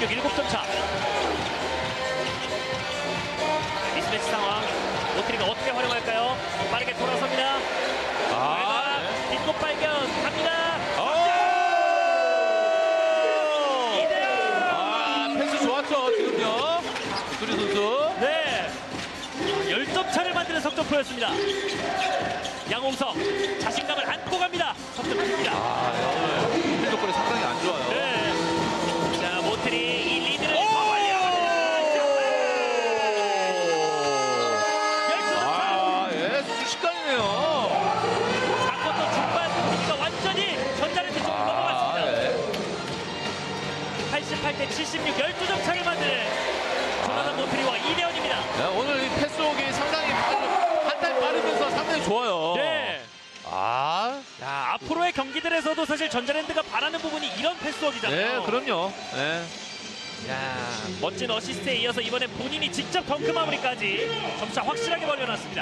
76 7점 차. 미스매치 상황. 모트리가 어떻게 활용할까요? 빠르게 돌아섭니다. 아, 아, 뒷골 발견 갑니다. 이대요. 아, 패스 좋았죠, 지금요. 두리 선수. 네. 10점 차를 만드는 석점프로였습니다. 양홍석 자신감을 안 88대 76 12점 차를 만드는 조나단 모트리와 이대현입니다. 네, 오늘 이 패스웍이 상당히 한달 빠르면서 상당히 좋아요. 네. 아, 자, 앞으로의 경기들에서도 사실 전자랜드가 바라는 부분이 이런 패스워크잖아요. 네, 그럼요. 네. 야, 멋진 어시스트에 이어서 이번엔 본인이 직접 덩크 마무리까지 점차 확실하게 벌려놨습니다.